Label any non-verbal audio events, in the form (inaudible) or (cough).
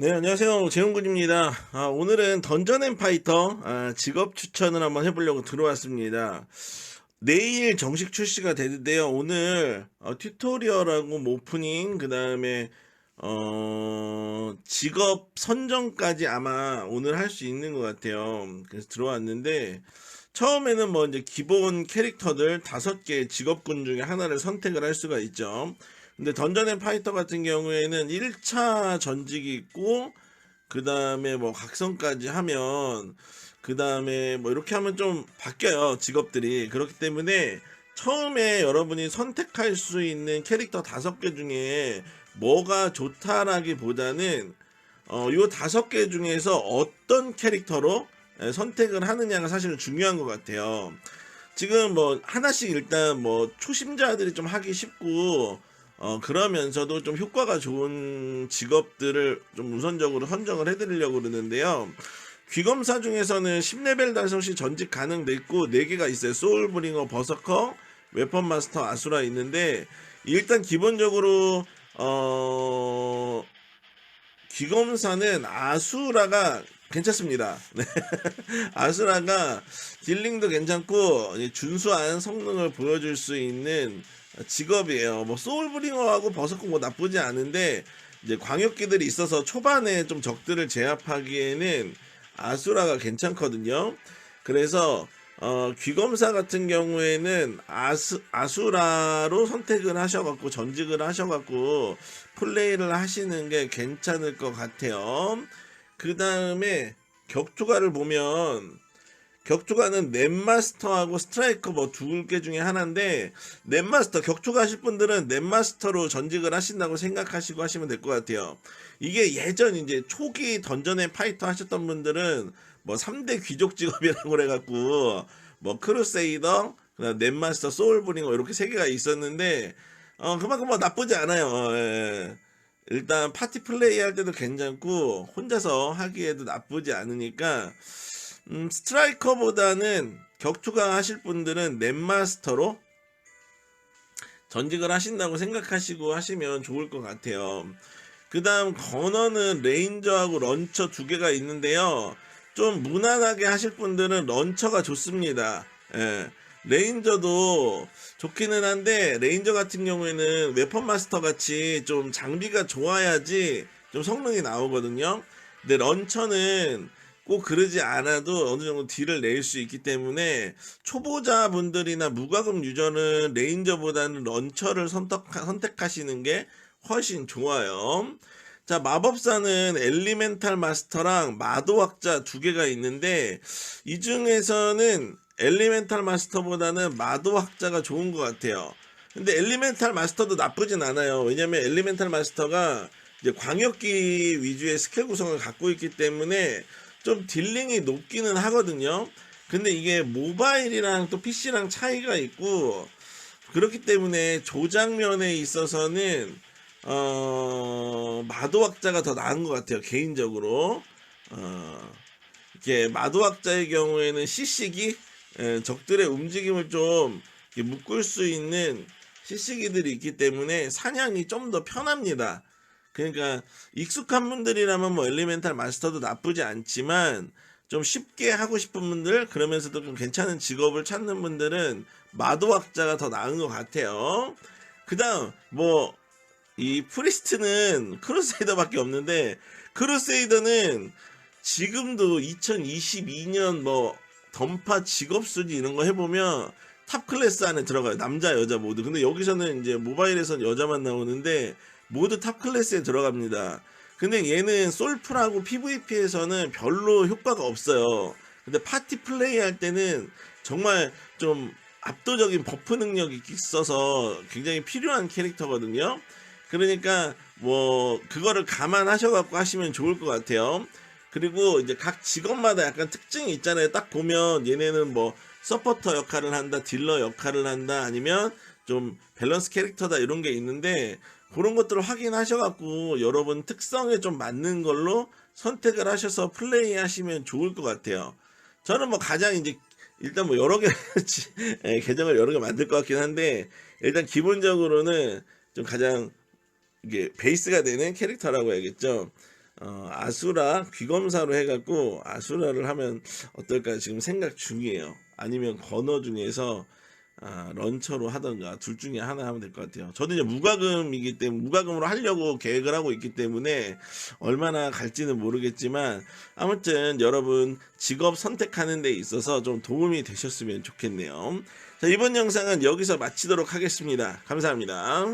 네, 안녕하세요. 재훈군입니다. 아, 오늘은 던전 앤 파이터 아, 직업 추천을 한번 해보려고 들어왔습니다. 내일 정식 출시가 되는데요. 오늘 어, 튜토리얼하고 뭐 오프닝, 그 다음에 어, 직업 선정까지 아마 오늘 할 수 있는 것 같아요. 그래서 들어왔는데 처음에는 뭐 이제 기본 캐릭터들 다섯 개 직업군 중에 하나를 선택을 할 수가 있죠. 근데 던전 앤 파이터 같은 경우에는 1차 전직이 있고 그 다음에 뭐 각성까지 하면 그 다음에 뭐 이렇게 하면 좀 바뀌어요 직업들이 그렇기 때문에 처음에 여러분이 선택할 수 있는 캐릭터 다섯 개 중에 뭐가 좋다라기보다는 어요 다섯 개 중에서 어떤 캐릭터로 에, 선택을 하느냐가 사실은 중요한 것 같아요. 지금 뭐 하나씩 일단 뭐 초심자들이 좀 하기 쉽고 어 그러면서도 좀 효과가 좋은 직업들을 좀 우선적으로 선정을 해드리려고 그러는데요. 귀검사 중에서는 10레벨 달성 시 전직 가능돼 있고 4개가 있어요. 소울브링어, 버서커, 웨펀 마스터, 아수라 있는데 일단 기본적으로 어 귀검사는 아수라가 괜찮습니다. 네. (laughs) 아수라가 딜링도 괜찮고 준수한 성능을 보여줄 수 있는 직업이에요. 뭐 소울브링어하고 버섯코 뭐 나쁘지 않은데 이제 광역기들이 있어서 초반에 좀 적들을 제압하기에는 아수라가 괜찮거든요. 그래서 어, 귀검사 같은 경우에는 아수, 아수라로 선택을 하셔갖고 전직을 하셔갖고 플레이를 하시는 게 괜찮을 것 같아요. 그 다음에 격투가를 보면 격투가는 넷마스터하고 스트라이커 뭐 두 개 중에 하나인데 넷마스터 격투가 하실 분들은 넷마스터로 전직을 하신다고 생각하시고 하시면 될 것 같아요. 이게 예전 이제 초기 던전의 파이터 하셨던 분들은 뭐 3대 귀족 직업이라고 그래갖고 뭐 크루세이더 그다음 넷마스터 소울브링어 이렇게 세 개가 있었는데 어 그만큼 뭐 나쁘지 않아요. 어, 예. 일단 파티 플레이 할 때도 괜찮고 혼자서 하기에도 나쁘지 않으니까 음, 스트라이커보다는 격투가 하실 분들은 넷마스터로 전직을 하신다고 생각하시고 하시면 좋을 것 같아요. 그 다음 건어는 레인저하고 런처 두 개가 있는데요. 좀 무난하게 하실 분들은 런처가 좋습니다. 예. 레인저도 좋기는 한데 레인저 같은 경우에는 웨펀 마스터 같이 좀 장비가 좋아야지 좀 성능이 나오거든요. 근데 런처는 꼭 그러지 않아도 어느 정도 딜을 낼 수 있기 때문에 초보자분들이나 무과금 유저는 레인저보다는 런처를 선택, 선택 하시는 게 훨씬 좋아요. 자, 마법사는 엘리멘탈 마스터랑 마도학자 두 개가 있는데 이 중에서는 엘리멘탈 마스터보다는 마도학자가 좋은 것 같아요. 근데 엘리멘탈 마스터도 나쁘진 않아요. 왜냐면 엘리멘탈 마스터가 이제 광역기 위주의 스킬 구성을 갖고 있기 때문에 좀 딜링이 높기는 하거든요. 근데 이게 모바일이랑 또 PC랑 차이가 있고 그렇기 때문에 조작면에 있어서는 어 마도학자가 더 나은 것 같아요 개인적으로 어 이렇게 마도학자의 경우에는 시식이 에, 적들의 움직임을 좀 묶을 수 있는 시식이들이 있기 때문에 사냥이 좀 더 편합니다. 그러니까 익숙한 분들이라면 뭐 엘리멘탈 마스터도 나쁘지 않지만 좀 쉽게 하고 싶은 분들 그러면서도 좀 괜찮은 직업을 찾는 분들은 마도학자가 더 나은 것 같아요. 그다음 뭐 이 프리스트는 크루세이더밖에 없는데 크루세이더는 지금도 2022년 뭐 던파 직업 순위 이런 거 해보면 탑 클래스 안에 들어가요. 남자 여자 모두. 근데 여기서는 이제 모바일에선 여자만 나오는데 모두 탑 클래스에 들어갑니다. 근데 얘는 솔프라고 PVP에서는 별로 효과가 없어요. 근데 파티 플레이 할 때는 정말 좀 압도적인 버프 능력이 있어서 굉장히 필요한 캐릭터거든요. 그러니까 뭐 그거를 감안하셔갖고 하시면 좋을 것 같아요. 그리고 이제 각 직업마다 약간 특징이 있잖아요. 딱 보면 얘네는 뭐 서포터 역할을 한다, 딜러 역할을 한다, 아니면 좀 밸런스 캐릭터다 이런 게 있는데 그런 것들을 확인하셔갖고 여러분 특성에 좀 맞는 걸로 선택을 하셔서 플레이 하시면 좋을 것 같아요. 저는 뭐 가장 이제 일단 뭐 여러 개 (laughs) 예, 계정을 여러 개 만들 것 같긴 한데 일단 기본적으로는 좀 가장 이게 베이스가 되는 캐릭터라고 해야겠죠. 어, 아수라 귀검사로 해갖고 아수라를 하면 어떨까 지금 생각 중이에요. 아니면 건어 중에서 아, 런처로 하던가 둘 중에 하나 하면 될 것 같아요. 저도 이제 무과금이기 때문에 무과금으로 하려고 계획을 하고 있기 때문에 얼마나 갈지는 모르겠지만 아무튼 여러분 직업 선택하는 데 있어서 좀 도움이 되셨으면 좋겠네요. 자, 이번 영상은 여기서 마치도록 하겠습니다. 감사합니다.